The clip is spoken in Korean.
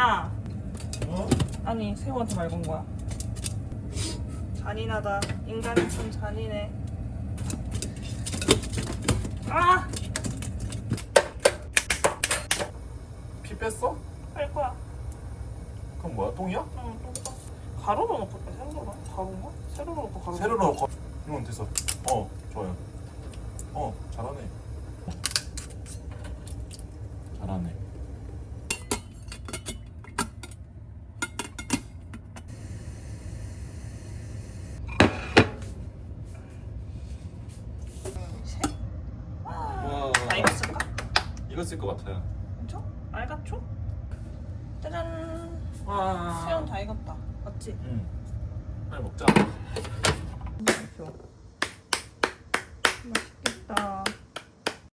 야 어? 아니 새우한테 말 건 거야 잔인하다 인간이 참 잔인해 아! 피 뺐어? 뺄 거야 그럼 뭐야? 똥이야? 응, 또 써. 가루로 넣고 빼 세로로 가루인가? 세로로 넣고 가루 세로 넣고 이건 됐어 어 좋아요 어 잘하네 이거 쓸것 같아요. 그쵸? 알갔죠? 짜잔. 와. 수연 다 익었다. 맞지? 응. 빨리 먹자